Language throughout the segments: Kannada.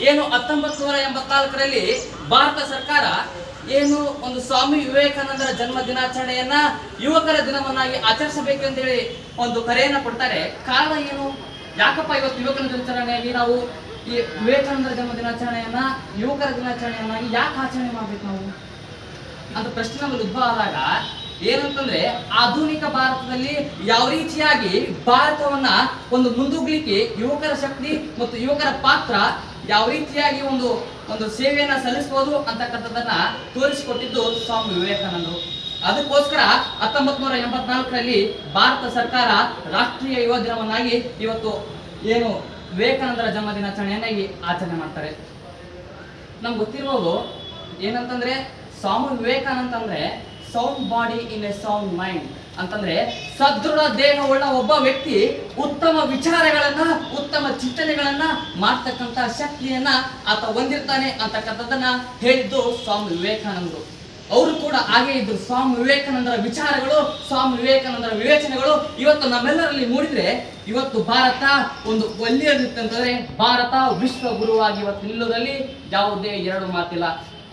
ಏನು ಹತ್ತೊಂಬತ್ತು ನೂರ ಎಂಬತ್ನಾಲ್ಕರಲ್ಲಿ ಭಾರತ ಸರ್ಕಾರ ಏನು ಒಂದು ಸ್ವಾಮಿ ವಿವೇಕಾನಂದರ ಜನ್ಮ ದಿನಾಚರಣೆಯನ್ನ ಯುವಕರ ದಿನವನ್ನಾಗಿ ಆಚರಿಸಬೇಕೆಂದೇಳಿ ಒಂದು ಕರೆಯನ್ನ ಕೊಡ್ತಾರೆ. ಕಾರಣ ಏನು? ಯಾಕಪ್ಪ ಇವತ್ತು ಯುವಕರ ದಿನಾಚರಣೆಯಲ್ಲಿ ನಾವು ಈ ವಿವೇಕಾನಂದರ ಜನ್ಮ ದಿನಾಚರಣೆಯನ್ನ, ಯುವಕರ ದಿನಾಚರಣೆಯನ್ನಾಗಿ ಯಾಕೆ ಆಚರಣೆ ಮಾಡ್ಬೇಕು ನಾವು? ಅಂತ ಪ್ರಶ್ನೆ ನಮಗೆ ಉದ್ಭವ ಆದಾಗ ಏನಂತಂದ್ರೆ ಆಧುನಿಕ ಭಾರತದಲ್ಲಿ ಯಾವ ರೀತಿಯಾಗಿ ಭಾರತವನ್ನ ಒಂದು ಮುಂದೂಗ್ಲಿಕ್ಕೆ ಯುವಕರ ಶಕ್ತಿ ಮತ್ತು ಯುವಕರ ಪಾತ್ರ ಯಾವ ರೀತಿಯಾಗಿ ಒಂದು ಒಂದು ಸೇವೆಯನ್ನ ಸಲ್ಲಿಸಬಹುದು ಅಂತಕ್ಕಂಥದ್ದನ್ನ ತೋರಿಸಿಕೊಟ್ಟಿದ್ದು ಸ್ವಾಮಿ ವಿವೇಕಾನಂದರು. ಅದಕ್ಕೋಸ್ಕರ ಹತ್ತೊಂಬತ್ ನೂರ ಎಂಬತ್ನಾಲ್ಕರಲ್ಲಿ ಭಾರತ ಸರ್ಕಾರ ರಾಷ್ಟ್ರೀಯ ಯುವ ದಿನವನ್ನಾಗಿ ಇವತ್ತು ಏನು ವಿವೇಕಾನಂದರ ಜನ್ಮ ದಿನಾಚರಣೆಯನ್ನಾಗಿ ಆಚರಣೆ ಮಾಡ್ತಾರೆ. ನಮ್ಗೆ ಗೊತ್ತಿರೋದು ಏನಂತಂದ್ರೆ ಸ್ವಾಮಿ ವಿವೇಕಾನಂದ ಅಂದ್ರೆ sound body in a sound mind ಅಂತಂದ್ರೆ ಸದೃಢ ದೇಹವುಳ್ಳ ಒಬ್ಬ ವ್ಯಕ್ತಿ ಉತ್ತಮ ವಿಚಾರಗಳನ್ನ, ಉತ್ತಮ ಚಿಂತನೆಗಳನ್ನ ಮಾಡ್ತಕ್ಕಂತ ಶಕ್ತಿಯನ್ನ ಆತ ಹೊಂದಿರ್ತಾನೆ ಅಂತಕ್ಕಂಥದ್ದನ್ನ ಹೇಳಿದ್ದು ಸ್ವಾಮಿ ವಿವೇಕಾನಂದರು. ಅವರು ಕೂಡ ಹಾಗೆ ಇದ್ರು. ಸ್ವಾಮಿ ವಿವೇಕಾನಂದರ ವಿಚಾರಗಳು, ಸ್ವಾಮಿ ವಿವೇಕಾನಂದರ ವಿವೇಚನೆಗಳು ಇವತ್ತು ನಮ್ಮೆಲ್ಲರಲ್ಲಿ ಮೂಡಿದ್ರೆ ಇವತ್ತು ಭಾರತ ಒಂದು ಒಳ್ಳೆಯದಿತ್ತಂತಂದ್ರೆ ಭಾರತ ವಿಶ್ವ ಗುರುವಾಗಿ ಇವತ್ತು ನಿಲ್ಲುವುದರಲ್ಲಿ ಯಾವುದೇ ಎರಡು ಮಾತಿಲ್ಲ.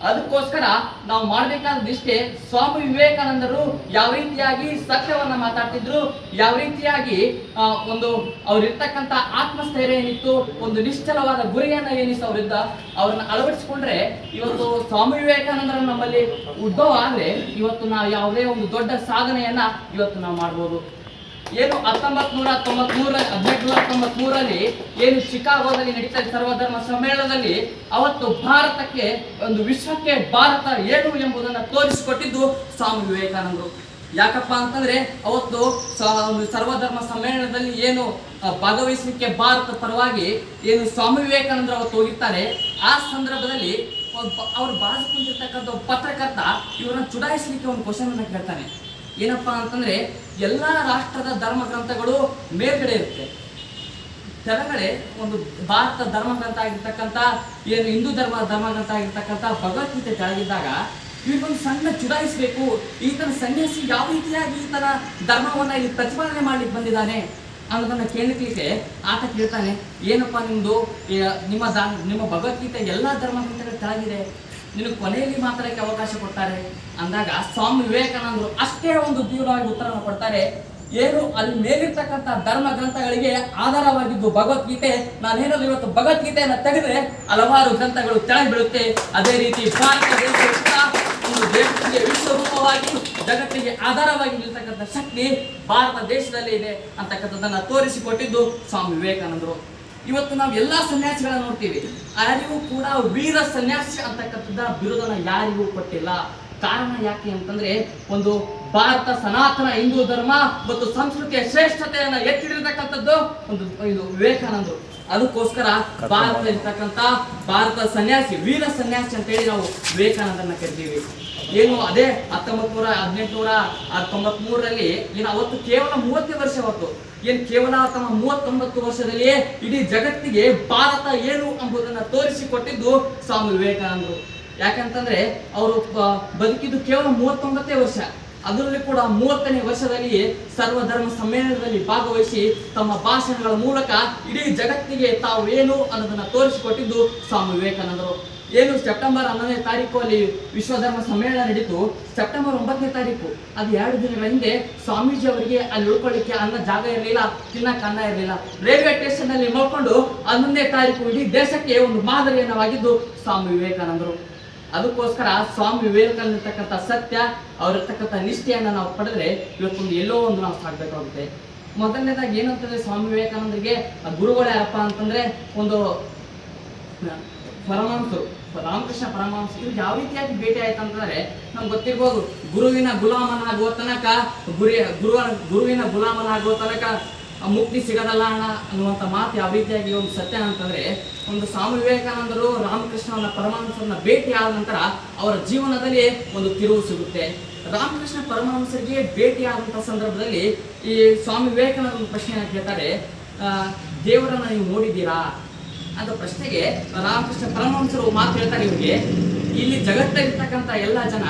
ಅದಕ್ಕೋಸ್ಕರ ನಾವು ಮಾಡಬೇಕಾದಿಷ್ಟೇ ಸ್ವಾಮಿ ವಿವೇಕಾನಂದರು ಯಾವ ರೀತಿಯಾಗಿ ಸತ್ಯವನ್ನ ಮಾತಾಡ್ತಿದ್ರು, ಯಾವ ರೀತಿಯಾಗಿ ಒಂದು ಅವ್ರಿರ್ತಕ್ಕಂಥ ಆತ್ಮಸ್ಥೈರ್ಯ ಏನಿತ್ತು, ಒಂದು ನಿಶ್ಚಲವಾದ ಗುರಿಯನ್ನ ಏನಿತ್ತು ಅವರಿದ್ದ, ಅವ್ರನ್ನ ಅಳವಡಿಸಿಕೊಂಡ್ರೆ ಇವತ್ತು ಸ್ವಾಮಿ ವಿವೇಕಾನಂದರ ನಮ್ಮಲ್ಲಿ ಉದ್ಭವ ಆದ್ರೆ ಇವತ್ತು ನಾವು ಯಾವುದೇ ಒಂದು ದೊಡ್ಡ ಸಾಧನೆಯನ್ನ ಇವತ್ತು ನಾವು ಮಾಡ್ಬೋದು. ಏನು ಹತ್ತೊಂಬತ್ ನೂರ ತೊಂಬತ್ ಮೂರ ಹದಿನೆಂಟು ನೂರ ತೊಂಬತ್ ಮೂರಲ್ಲಿ ಏನು ಚಿಕಾಗೋದಲ್ಲಿ ನಡೀತಾ ಇದ್ದ ಸರ್ವಧರ್ಮ ಸಮ್ಮೇಳನದಲ್ಲಿ ಅವತ್ತು ಭಾರತಕ್ಕೆ ಒಂದು ವಿಶ್ವಕ್ಕೆ ಭಾರತ ಏನು ಎಂಬುದನ್ನು ತೋರಿಸಿಕೊಟ್ಟಿದ್ದು ಸ್ವಾಮಿ ವಿವೇಕಾನಂದರು. ಯಾಕಪ್ಪ ಅಂತಂದ್ರೆ ಅವತ್ತು ಒಂದು ಸರ್ವಧರ್ಮ ಸಮ್ಮೇಳನದಲ್ಲಿ ಏನು ಭಾಗವಹಿಸಲಿಕ್ಕೆ ಭಾರತ ಪರವಾಗಿ ಏನು ಸ್ವಾಮಿ ವಿವೇಕಾನಂದರು ಅವತ್ತು ಹೋಗಿರ್ತಾರೆ. ಆ ಸಂದರ್ಭದಲ್ಲಿ ಅವ್ರು ಬಾಜಿಕೊಂಡಿರ್ತಕ್ಕಂಥ ಪತ್ರಕರ್ತ ಇವರನ್ನ ಚುಡಾಯಿಸಲಿಕ್ಕೆ ಒಂದು ಕ್ವಶನ್ ಅನ್ನ ಕೇಳ್ತಾನೆ. ಏನಪ್ಪಾ ಅಂತಂದ್ರೆ ಎಲ್ಲ ರಾಷ್ಟ್ರದ ಧರ್ಮ ಗ್ರಂಥಗಳು ಮೇಲ್ಗಡೆ ಇರುತ್ತೆ. ಕೆಳಗಡೆ ಒಂದು ಭಾರತ ಧರ್ಮ ಗ್ರಂಥ ಆಗಿರ್ತಕ್ಕಂಥ, ಏನು ಹಿಂದೂ ಧರ್ಮ ಧರ್ಮ ಗ್ರಂಥ ಆಗಿರ್ತಕ್ಕಂಥ ಭಗವದ್ಗೀತೆ ಕೆಳಗಿದ್ದಾಗ ಇವ್ರಿಗೊಂದು ಸಣ್ಣ ಚುಡಾಯಿಸಬೇಕು. ಈತನ ಸನ್ಯಾಸಿ ಯಾವ ರೀತಿಯಾಗಿ ಈತನ ಧರ್ಮವನ್ನ ಇಲ್ಲಿ ಪ್ರತಿಪಾದನೆ ಮಾಡ್ಲಿಕ್ಕೆ ಬಂದಿದ್ದಾನೆ ಅನ್ನೋದನ್ನ ಕೇಳಲಿಕ್ಕೆ ಆತ ಕೇಳ್ತಾನೆ, ಏನಪ್ಪಾ ನಿಮ್ದು ನಿಮ್ಮ ನಿಮ್ಮ ಭಗವದ್ಗೀತೆ ಎಲ್ಲಾ ಧರ್ಮ ಗ್ರಂಥಗಳ ಕೆಳಗಿದೆ. ನಿನಗೆ ಕೊನೆಯಲ್ಲಿ ಮಾತಾಡಕ್ಕೆ ಅವಕಾಶ ಕೊಡ್ತಾರೆ? ಅಂದಾಗ ಸ್ವಾಮಿ ವಿವೇಕಾನಂದರು ಅಷ್ಟೇ ಒಂದು ತೀವ್ರವಾಗಿ ಉತ್ತರವನ್ನು ಕೊಡ್ತಾರೆ. ಏನು, ಅಲ್ಲಿ ಮೇಲಿರ್ತಕ್ಕಂಥ ಧರ್ಮ ಗ್ರಂಥಗಳಿಗೆ ಆಧಾರವಾಗಿದ್ದು ಭಗವದ್ಗೀತೆ. ನಾನೇನಾದ್ರು ಇವತ್ತು ಭಗವದ್ಗೀತೆಯನ್ನು ತೆಗೆದ್ರೆ ಹಲವಾರು ಗ್ರಂಥಗಳು ಕೆಳಗೆ ಬೀಳುತ್ತೆ. ಅದೇ ರೀತಿ ಭಾರತ ದೇಶ ಒಂದು ದೇಶಕ್ಕೆ ವಿಶ್ವರೂಪವಾಗಿ, ಜಗತ್ತಿಗೆ ಆಧಾರವಾಗಿ ನಿಲ್ತಕ್ಕಂಥ ಶಕ್ತಿ ಭಾರತ ದೇಶದಲ್ಲಿ ಇದೆ ಅಂತಕ್ಕಂಥದ್ದನ್ನ ತೋರಿಸಿಕೊಟ್ಟಿದ್ದು ಸ್ವಾಮಿ ವಿವೇಕಾನಂದರು. ಇವತ್ತು ನಾವು ಎಲ್ಲಾ ಸನ್ಯಾಸಿಗಳನ್ನ ನೋಡ್ತೀವಿ. ಯಾರಿಗೂ ಕೂಡ ವೀರ ಸನ್ಯಾಸಿ ಅಂತಕ್ಕಂಥದ್ದ ಬಿರುದನ್ನ ಯಾರಿಗೂ ಕೊಟ್ಟಿಲ್ಲ. ಕಾರಣ ಯಾಕೆ ಅಂತಂದ್ರೆ ಒಂದು ಭಾರತ ಸನಾತನ ಹಿಂದೂ ಧರ್ಮ ಮತ್ತು ಸಂಸ್ಕೃತಿಯ ಶ್ರೇಷ್ಠತೆಯನ್ನ ಎತ್ತಿಡಿರ್ತಕ್ಕಂಥದ್ದು ಒಂದು ಇದು ವಿವೇಕಾನಂದರು. ಅದಕ್ಕೋಸ್ಕರ ಭಾರತ ಇರ್ತಕ್ಕಂಥ ಭಾರತ ಸನ್ಯಾಸಿ ವೀರ ಸನ್ಯಾಸಿ ಅಂತೇಳಿ ನಾವು ವಿವೇಕಾನಂದನ ಕರಿತೀವಿ. ಏನು ಅದೇ ಹತ್ತೊಂಬತ್ ನೂರ ಹದಿನೆಂಟುನೂರ ತೊಂಬತ್ ಮೂರರಲ್ಲಿ ಏನು ಅವತ್ತು ಕೇವಲ ಮೂವತ್ತೇ ವರ್ಷ ಅವತ್ತು ಏನ್ ಕೇವಲ ತಮ್ಮ ಮೂವತ್ತೊಂಬತ್ತು ವರ್ಷದಲ್ಲಿಯೇ ಇಡೀ ಜಗತ್ತಿಗೆ ಭಾರತ ಏನು ಎಂಬುದನ್ನ ತೋರಿಸಿಕೊಟ್ಟಿದ್ದು ಸ್ವಾಮಿ ವಿವೇಕಾನಂದರು. ಯಾಕಂತಂದ್ರೆ ಅವರು ಬದುಕಿದ್ದು ಕೇವಲ ಮೂವತ್ತೊಂಬತ್ತೇ ವರ್ಷ. ಅದರಲ್ಲಿ ಕೂಡ ಮೂವತ್ತನೇ ವರ್ಷದಲ್ಲಿ ಸರ್ವಧರ್ಮ ಸಮ್ಮೇಳನದಲ್ಲಿ ಭಾಗವಹಿಸಿ ತಮ್ಮ ಭಾಷಣಗಳ ಮೂಲಕ ಇಡೀ ಜಗತ್ತಿಗೆ ತಾವು ಏನು ಅನ್ನೋದನ್ನ ತೋರಿಸಿಕೊಟ್ಟಿದ್ದು ಸ್ವಾಮಿ ವಿವೇಕಾನಂದರು. ಏನು ಸೆಪ್ಟೆಂಬರ್ ಹನ್ನೊಂದನೇ ತಾರೀಕು ಅಲ್ಲಿ ವಿಶ್ವಧರ್ಮ ಸಮ್ಮೇಳನ ನಡೀತು. ಸೆಪ್ಟೆಂಬರ್ ಒಂಬತ್ತನೇ ತಾರೀಕು, ಅದು ಎರಡು ದಿನಗಳ ಹಿಂದೆ ಸ್ವಾಮೀಜಿ ಅವರಿಗೆ ಅಲ್ಲಿ ಉಳ್ಕೊಳ್ಳಿಕ್ಕೆ ಅನ್ನ ಜಾಗ ಇರಲಿಲ್ಲ ತಿನ್ನಕ್ಕೆ ಅನ್ನ ಇರಲಿಲ್ಲ. ರೈಲ್ವೆ ಸ್ಟೇಷನ್ ಅಲ್ಲಿ ನೋಡ್ಕೊಂಡು ಹನ್ನೊಂದನೇ ತಾರೀಕು ಇಡೀ ದೇಶಕ್ಕೆ ಒಂದು ಮಾದರಿಯನ್ನವಾಗಿದ್ದು ಸ್ವಾಮಿ ವಿವೇಕಾನಂದರು. ಅದಕ್ಕೋಸ್ಕರ ಸ್ವಾಮಿ ವಿವೇಕಾನಂದ ಇರ್ತಕ್ಕಂಥ ಸತ್ಯ, ಅವರಿರ್ತಕ್ಕಂಥ ನಿಷ್ಠೆಯನ್ನು ನಾವು ಪಡೆದ್ರೆ ಇವತ್ತೊಂದು ಎಲ್ಲೋ ಒಂದು ನಾವು ಸಾಕಬೇಕಾಗುತ್ತೆ. ಮೊದಲನೇದಾಗಿ ಏನಂತಂದ್ರೆ ಸ್ವಾಮಿ ವಿವೇಕಾನಂದರಿಗೆ ಆ ಗುರುಗಳು ಯಾರಪ್ಪ ಅಂತಂದ್ರೆ ಒಂದು ಪರಮಾಂಸರು, ರಾಮಕೃಷ್ಣ ಪರಮಹಂಸ ಇವ್ರಿಗೆ ಯಾವ ರೀತಿಯಾಗಿ ಭೇಟಿ ಆಯ್ತು ಅಂತಂದ್ರೆ ನಮ್ಗೆ ಗೊತ್ತಿರ್ಬೋದು, ಗುರುವಿನ ಗುಲಾಮನಾಗುವ ತನಕ ಗುರಿ ಗುರುವ ಗುರುವಿನ ಗುಲಾಮನಾಗುವ ತನಕ ಮುಕ್ತಿ ಸಿಗದಲ್ಲ ಅಣ್ಣ ಅನ್ನುವಂಥ ಮಾತು ಯಾವ ರೀತಿಯಾಗಿ ಒಂದು ಸತ್ಯ ಅಂತಂದರೆ, ಒಂದು ಸ್ವಾಮಿ ವಿವೇಕಾನಂದರು ರಾಮಕೃಷ್ಣನ ಪರಮಹಂಸರನ್ನ ಭೇಟಿ ಆದ ನಂತರ ಅವರ ಜೀವನದಲ್ಲಿ ಒಂದು ತಿರುವು ಸಿಗುತ್ತೆ. ರಾಮಕೃಷ್ಣ ಪರಮಹಂಸರಿಗೆ ಭೇಟಿ ಆದಂಥ ಸಂದರ್ಭದಲ್ಲಿ ಈ ಸ್ವಾಮಿ ವಿವೇಕಾನಂದ ಪ್ರಶ್ನೆಯನ್ನು ಕೇಳ್ತಾರೆ ದೇವರನ್ನ ನೀವು ನೋಡಿದ್ದೀರಾ? ಅಂತ ಪ್ರಶ್ನೆಗೆ ರಾಮಕೃಷ್ಣ ಪರಮಹಂಸರು ಮಾತು ಹೇಳ್ತಾರೆ ನಿಮಗೆ ಇಲ್ಲಿ ಜಗತ್ತಲ್ಲಿರ್ತಕ್ಕಂಥ ಎಲ್ಲ ಜನ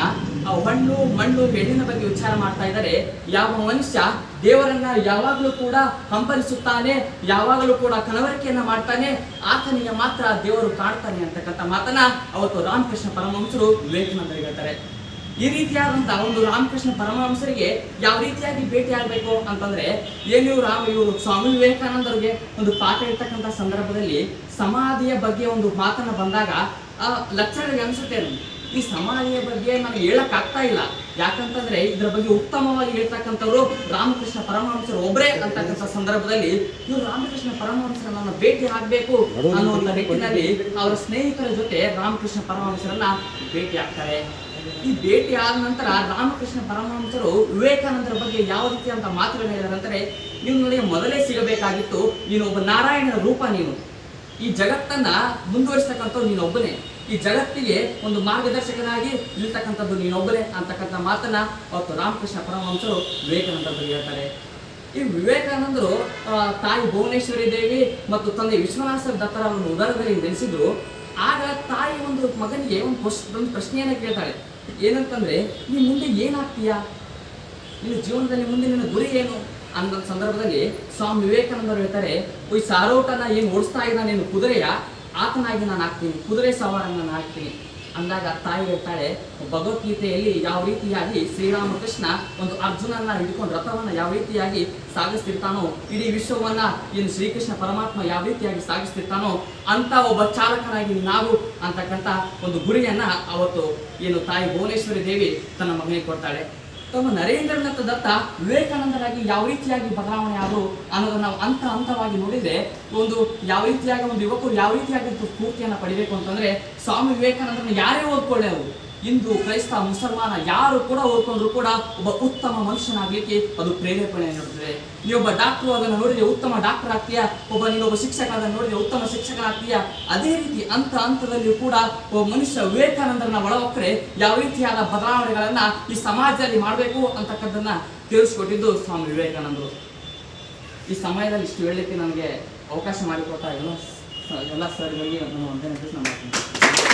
ಆ ಹಣ್ಣು, ಮಣ್ಣು, ಹೆಣ್ಣಿನ ಬಗ್ಗೆ ವಿಚಾರ ಮಾಡ್ತಾ ಇದ್ದಾರೆ. ಯಾವ ಮನುಷ್ಯ ದೇವರನ್ನ ಯಾವಾಗಲೂ ಕೂಡ ಹಂಬಲಿಸುತ್ತಾನೆ, ಯಾವಾಗಲೂ ಕೂಡ ಕನವರಿಕೆಯನ್ನ ಮಾಡ್ತಾನೆ, ಆತನಿಗೆ ಮಾತ್ರ ದೇವರು ಕಾಣ್ತಾನೆ ಅಂತಕ್ಕಂಥ ಮಾತನ್ನ ಅವತ್ತು ರಾಮಕೃಷ್ಣ ಪರಮಹಂಸರು ವಿವೇಕಾನಂದರಿಗೆ ಹೇಳ್ತಾರೆ. ಈ ರೀತಿಯಾದಂತಹ ಒಂದು ರಾಮಕೃಷ್ಣ ಪರಮಹಂಸರಿಗೆ ಯಾವ ರೀತಿಯಾಗಿ ಭೇಟಿ ಆಗ್ಬೇಕು ಅಂತಂದ್ರೆ ಏನು ರಾಮ, ಇವರು ಸ್ವಾಮಿ ವಿವೇಕಾನಂದರಿಗೆ ಒಂದು ಪಾಠ ಇರ್ತಕ್ಕಂಥ ಸಂದರ್ಭದಲ್ಲಿ ಸಮಾಧಿಯ ಬಗ್ಗೆ ಒಂದು ಮಾತನ್ನು ಬಂದಾಗ, ಆ ಲಕ್ಷಣ ಅನ್ಸುತ್ತೆ ಈ ಸಮಾಧಿಯ ಬಗ್ಗೆ ನಾನು ಹೇಳಕ್ ಆಗ್ತಾ ಇಲ್ಲ. ಯಾಕಂತಂದ್ರೆ ಇದ್ರ ಬಗ್ಗೆ ಉತ್ತಮವಾಗಿ ಹೇಳ್ತಕ್ಕಂಥವ್ರು ರಾಮಕೃಷ್ಣ ಪರಮಹಂಸರು ಒಬ್ಬರೇ ಅಂತಕ್ಕಂಥ ಸಂದರ್ಭದಲ್ಲಿ ಇವ್ರು ರಾಮಕೃಷ್ಣ ಪರಮಹಂಸರನ್ನ ಭೇಟಿ ಆಗ್ಬೇಕು ಅನ್ನುವಂಥ ನಿಟ್ಟಿನಲ್ಲಿ ಅವರ ಸ್ನೇಹಿತರ ಜೊತೆ ರಾಮಕೃಷ್ಣ ಪರಮಹಂಸರನ್ನ ಭೇಟಿ ಆಗ್ತಾರೆ. ಈ ಭೇಟಿ ಆದ ನಂತರ ರಾಮಕೃಷ್ಣ ಪರಮಹಂಸರು ವಿವೇಕಾನಂದರ ಬಗ್ಗೆ ಯಾವ ರೀತಿಯಾದಂತ ಮಾತುಗಳನ್ನ ಹೇಳಿದಾರಂದ್ರೆ ನೀವು ನನಗೆ ಮೊದಲೇ ಸಿಗಬೇಕಾಗಿತ್ತು ನೀನು ಒಬ್ಬ ನಾರಾಯಣನ ರೂಪ ನೀನು. ಈ ಜಗತ್ತನ್ನ ಮುಂದುವರಿಸ್ತಕ್ಕಂಥವ್ರು ನೀನೊಬ್ಬನೇ ಈ ಜಗತ್ತಿಗೆ ಒಂದು ಮಾರ್ಗದರ್ಶಕನಾಗಿ ನಿಲ್ತಕ್ಕಂಥದ್ದು ನೀನೊಬ್ಬನೇ ಅಂತಕ್ಕಂಥ ಮಾತನ್ನ ಅವತ್ತು ರಾಮಕೃಷ್ಣ ಪರಮಹಂಸರು ವಿವೇಕಾನಂದರ ಹೇಳ್ತಾರೆ. ಈ ವಿವೇಕಾನಂದರು ತಾಯಿ ಭುವನೇಶ್ವರಿ ದೇವಿ ಮತ್ತು ತಂದೆ ವಿಶ್ವನಾಥ ದತ್ತರ ಒಂದು ಉದಾರದಲ್ಲಿ ನೆಲೆಸಿದ್ರು ಆಗ ತಾಯಿ ಒಂದು ಮಗನಿಗೆ ಒಂದು ಒಂದು ಪ್ರಶ್ನೆಯನ್ನು ಕೇಳ್ತಾಳೆ ಏನಂತಂದ್ರೆ, ನೀ ಮುಂದೆ ಏನಾಗ್ತೀಯಾ? ನಿನ್ನ ಜೀವನದಲ್ಲಿ ಮುಂದೆ ನಿನ್ನ ಗುರಿ ಏನು? ಅನ್ನೋ ಸಂದರ್ಭದಲ್ಲಿ ಸ್ವಾಮಿ ವಿವೇಕಾನಂದರು ಹೇಳ್ತಾರೆ ಈ ಸಾರೋಟನ ಏನು ಓಡಿಸ್ತಾ ಇದ್ದ ನೀನು? ಕುದುರೆಯ? ಆತನಾಗಿ ನಾನು ಹಾಕ್ತೀನಿ ಕುದುರೆ ಸವಾರನ್ನ ನಾನು ಹಾಕ್ತೀನಿ ಅಂದಾಗ ತಾಯಿ ಹೇಳ್ತಾಳೆ, ಭಗವದ್ಗೀತೆಯಲ್ಲಿ ಯಾವ ರೀತಿಯಾಗಿ ಶ್ರೀರಾಮಕೃಷ್ಣ ಒಂದು ಅರ್ಜುನನ ಹಿಡ್ಕೊಂಡು ರಥವನ್ನ ಯಾವ ರೀತಿಯಾಗಿ ಸಾಗಿಸ್ತಿರ್ತಾನೋ, ಇಡೀ ವಿಶ್ವವನ್ನ ಏನು ಶ್ರೀಕೃಷ್ಣ ಪರಮಾತ್ಮ ಯಾವ ರೀತಿಯಾಗಿ ಸಾಗಿಸ್ತಿರ್ತಾನೋ, ಅಂತ ಒಬ್ಬ ಚಾಲಕನಾಗಿ ನಾವು ಅಂತಕ್ಕಂಥ ಒಂದು ಗುರಿಯನ್ನ ಅವತ್ತು ಏನು ತಾಯಿ ಭುವನೇಶ್ವರಿ ದೇವಿ ತನ್ನ ಮಗನಿಗೆ ಕೊಡ್ತಾಳೆ. ತಮ್ಮ ನರೇಂದ್ರನಾಥ ದತ್ತ ವಿವೇಕಾನಂದರಾಗಿ ಯಾವ ರೀತಿಯಾಗಿ ಬದಲಾವಣೆ ಆದರು ಅನ್ನೋದನ್ನು ನಾವು ಹಂತ ಹಂತವಾಗಿ ನೋಡಿದ್ರೆ ಒಂದು ಯಾವ ರೀತಿಯಾಗಿ ಒಂದು ಯುವಕರು ಯಾವ ರೀತಿಯಾಗಿ ಸ್ಫೂರ್ತಿಯನ್ನು ಪಡಿಬೇಕು ಅಂತಂದ್ರೆ ಸ್ವಾಮಿ ವಿವೇಕಾನಂದರನ್ನು ಯಾರೇ ಓದ್ಕೊಳ್ಳೆ ಅವರು ಹಿಂದೂ ಕ್ರೈಸ್ತ ಮುಸಲ್ಮಾನ ಯಾರು ಕೂಡ ಓದ್ಕೊಂಡ್ರು ಕೂಡ ಒಬ್ಬ ಉತ್ತಮ ಮನುಷ್ಯನಾಗಲಿಕ್ಕೆ ಅದು ಪ್ರೇರೇಪಣೆ ನೀಡುತ್ತದೆ ನೀವೊಬ್ಬ ಡಾಕ್ಟರ್ ಅದನ್ನು ನೋಡಿದ್ರೆ ಉತ್ತಮ ಡಾಕ್ಟರ್ ಆಗ್ತೀಯಾ? ಒಬ್ಬ ನೀನೊಬ್ಬ ಶಿಕ್ಷಕ ಅದನ್ನು ನೋಡಿದ್ರೆ ಉತ್ತಮ ಶಿಕ್ಷಕನಾಗ್ತೀಯಾ? ಅದೇ ರೀತಿ ಹಂತ ಹಂತದಲ್ಲಿಯೂ ಕೂಡ ಒಬ್ಬ ಮನುಷ್ಯ ವಿವೇಕಾನಂದರನ್ನ ಒಳಗೊಕ್ಕರೆ ಯಾವ ರೀತಿಯಾದ ಬದಲಾವಣೆಗಳನ್ನ ಈ ಸಮಾಜದಲ್ಲಿ ಮಾಡಬೇಕು ಅಂತಕ್ಕದ್ದನ್ನ ತಿಳಿಸ್ಕೊಟ್ಟಿದ್ದು ಸ್ವಾಮಿ ವಿವೇಕಾನಂದರು. ಈ ಸಮಯದಲ್ಲಿ ಇಷ್ಟು ಹೇಳಲಿಕ್ಕೆ ನನಗೆ ಅವಕಾಶ ಮಾಡಿಕೊಟ್ಟ ಎಲ್ಲ ಎಲ್ಲ ಸರ್ಗಳಿಗೆ ನಾನು ಒಂದೇ ನಿರ್ದೇಶನ ನಾನು